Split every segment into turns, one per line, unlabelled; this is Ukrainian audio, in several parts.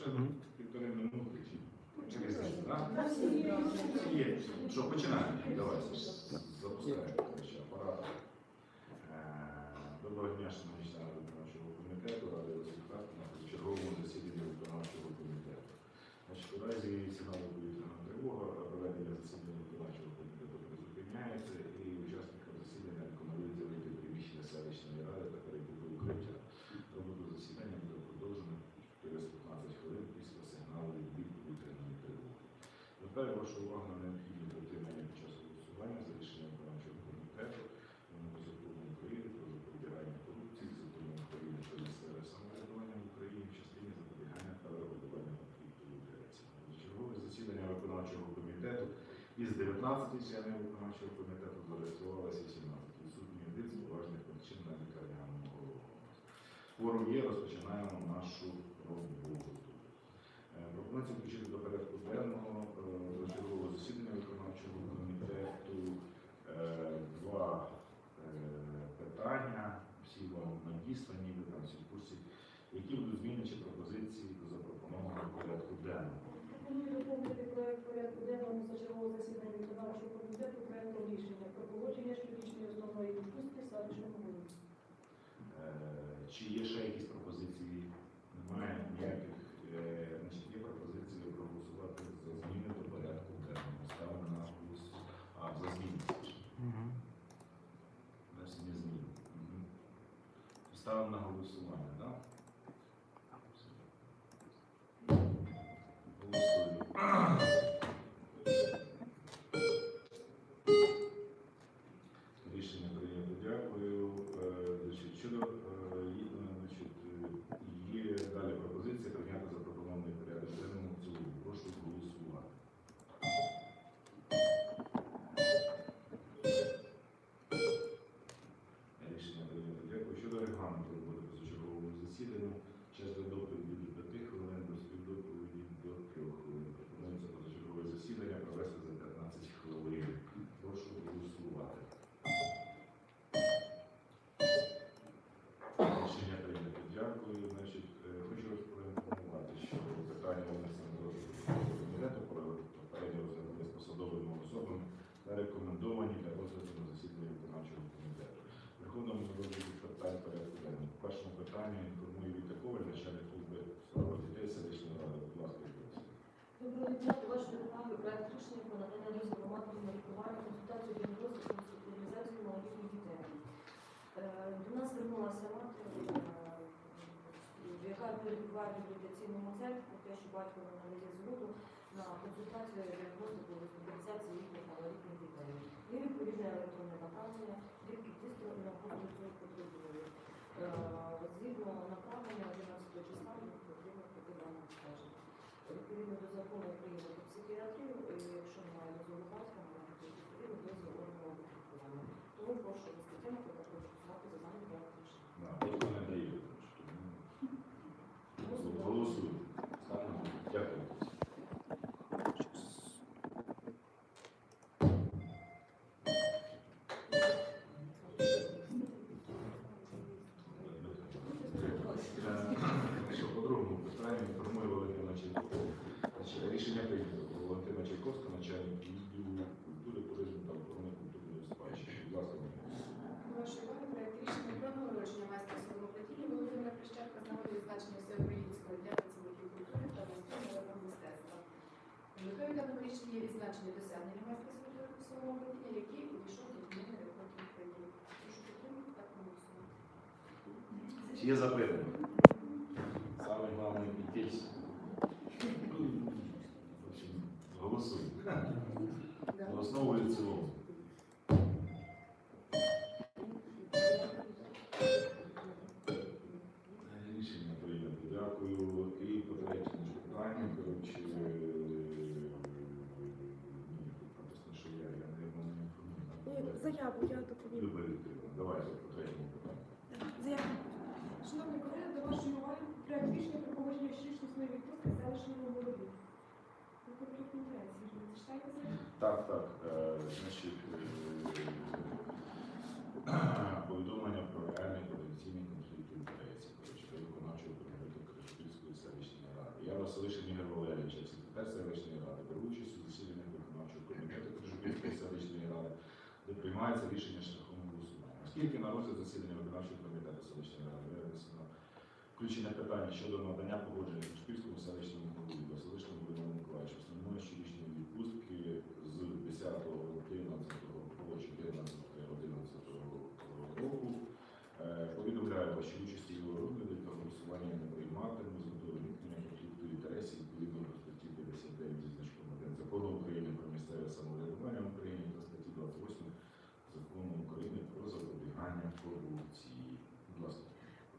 Ще півтори минути чи через. Що, починаємо? Давай, запускаємо коротше, апарат. Е, Доброго дня, шановні члени виконавчого комітету, ради результату на черговому засіданні виконавчого комітету. Значить, у разі сигналу повітряна тривога, проведення засідання виконавчого комітету призупиняється і учасникам засідання рекомендується вийти в приміщення селищної ради та перейти до укриття. Роботу засідання буде продовжено через 15 хвилин після сигналу від повітряної тривоги. Звертаю вашу увагу на необхідність дотримання під час голосування за рішенням виконавчого комітету номер закону України про запобігання корупції, закону України про місцеве самоврядування в Україні в частині запобігання та регулювання конфлікту інтересів. Чергове засідання виконавчого комітету із 19 членів виконавчого комітету зареєструвалося 17. Відсутні один з причин на лікарняному голову. Форум є, розпочинаємо нашу роботу. Е, Пропонується включити до порядку денного е, чергового засідання виконавчого комітету е, два питання, всі вам надіслані, ви там всі курсі, які будуть зміни пропозиції до запропонованого порядку денного.
Пропоную доповнити проект порядку денному за чергового засідання виконавчого комітету проектом рішення про погодження щорічної основної відпустки селищному голові.
Е, Чи є ще якісь пропозиції? Немає ніяких. Е, Значить, є пропозиція проголосувати за зміни до порядку денного. Ставимо на голос. А, за зміни.
Мгм.
Внесення змін. Мгм. Ставимо на голосування, так?
considerano звернулася е, яка перебуває в реабілітаційному центрі, про те, що батько не надає згоду на консультацію діагностику госпіталізацію їхніх малолітніх дітей. Є відповідне електронне направлення, тільки дійсно на послугу цього потребує. Е, Згідно направлення 11 числа потрібно на обстеження. Відповідно до закону України про психіатрію, якщо немає дозволу батька, вона відповідно до законного. Тому прошу вас підтримати та проголосувати за даний проект
відзначення всеукраїнського для працівників культури та майстрів мистецтва. Метою даного рішення є відзначення досягнень досягнення майстра Соломопатія, який увійшов до зміни рекордів України. Прошу підтримати та проголосувати.
Чи є запитання? Саме головне підтечі. Голосуємо.
Заяву я доповім.
Третьому.
Заяву.
Шановні колеги, до вашої уваги проект рішення про погодження щорічної відпустки селищному голові. Ви конфлікт інтересів, ви не заяву?
Так, так. Е, значить, е, повідомлення про реальний потенційний конфлікт інтересів. Коротше, виконавчого комітету Криштопільської Василишин Ігор Валерійович, як секретар селищної ради, беру участь у засіданнях виконавчого комітету Крижопільської селищної ради, де приймається рішення шляхом голосування. Оскільки на розгляд засідання виконавчого комітету селищної ради винесено включення питання щодо надання погодження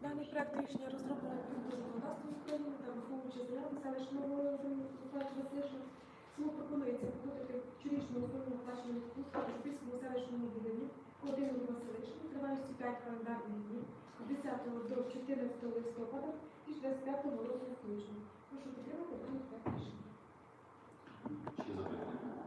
Даний проект рішення розроблено відповідно законодавству України та виховуючи заяву селищного району Васильовича Тому пропонується виходити щорічну оформлену плачену відпустку у Шпільському селищному відділенні Володимиру Васильовичу тривалістю 5 календарних днів з 10 до 14 листопада 2025 року включно. Прошу підтримати проект рішення. Ще запитання?